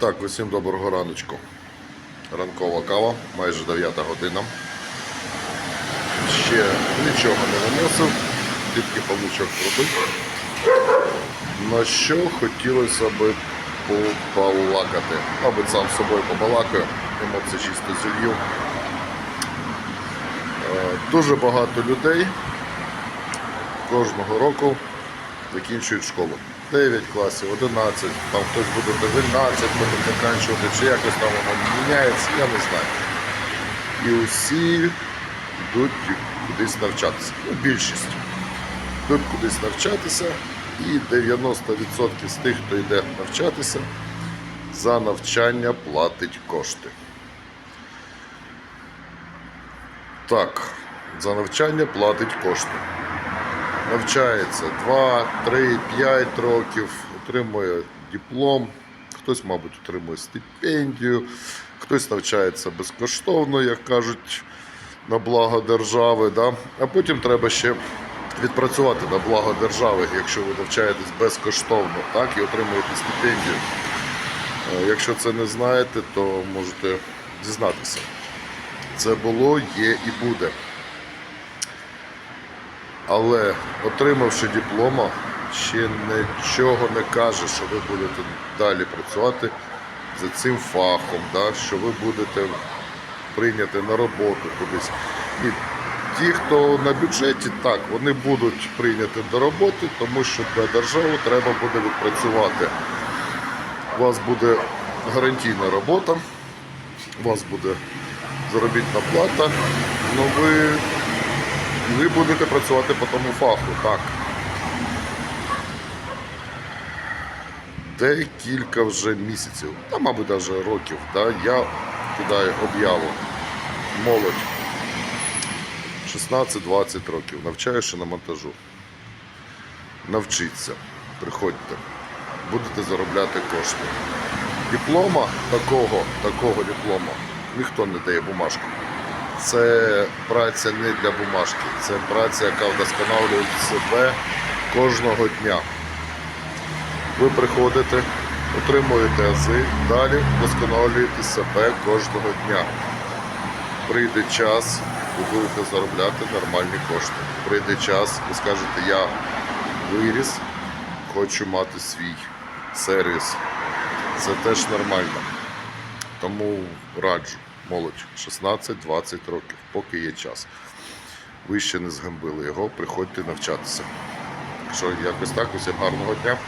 Так, усім доброго раночку. Ранкова кава, майже 9 година. Ще нічого не наносив, тільки павучок зробив. На що хотілося би побалакати. Мабуть, сам з собою побалакаю, емоції чисто зілью. Е, Дуже багато людей кожного року закінчують школу. 9 класів, 11, там хтось буде 12, потім закінчувати, чи якось там воно міняється, я не знаю. І усі йдуть кудись навчатися. Ну, більшість. Йдуть кудись навчатися, і 90% з тих, хто йде навчатися, за навчання платить кошти. Так, за навчання платить кошти навчається 2, 3, 5 років, отримує диплом, хтось, мабуть, отримує стипендію, хтось навчається безкоштовно, як кажуть, на благо держави. Да? А потім треба ще відпрацювати на благо держави, якщо ви навчаєтесь безкоштовно так? і отримуєте стипендію. Е, Якщо це не знаєте, то можете дізнатися. Це було, є і буде. Але отримавши диплома, ще нічого не каже, що ви будете далі працювати за цим фахом, да, що ви будете прийняти на роботу кудись. І ті, хто на бюджеті, так, вони будуть прийняті до роботи, тому що для держави треба буде відпрацювати. У вас буде гарантійна робота, у вас буде заробітна плата, але ви ви будете працювати по тому фаху, так. Декілька вже місяців, та, мабуть, навіть років, да, я кидаю об'яву. Молодь 16-20 років, навчаю ще на монтажу. Навчіться, приходьте, будете заробляти кошти. Диплома такого, такого диплома ніхто не дає бумажку це праця не для бумажки, це праця, яка вдосконалює себе кожного дня. Ви приходите, отримуєте ази, далі вдосконалюєте себе кожного дня. Прийде час, ви будете заробляти нормальні кошти. Прийде час, ви скажете, я виріс, хочу мати свій сервіс. Це теж нормально. Тому раджу, молодь 16-20 років, поки є час. Ви ще не згамбили його, приходьте навчатися. Що якось так, усім гарного дня.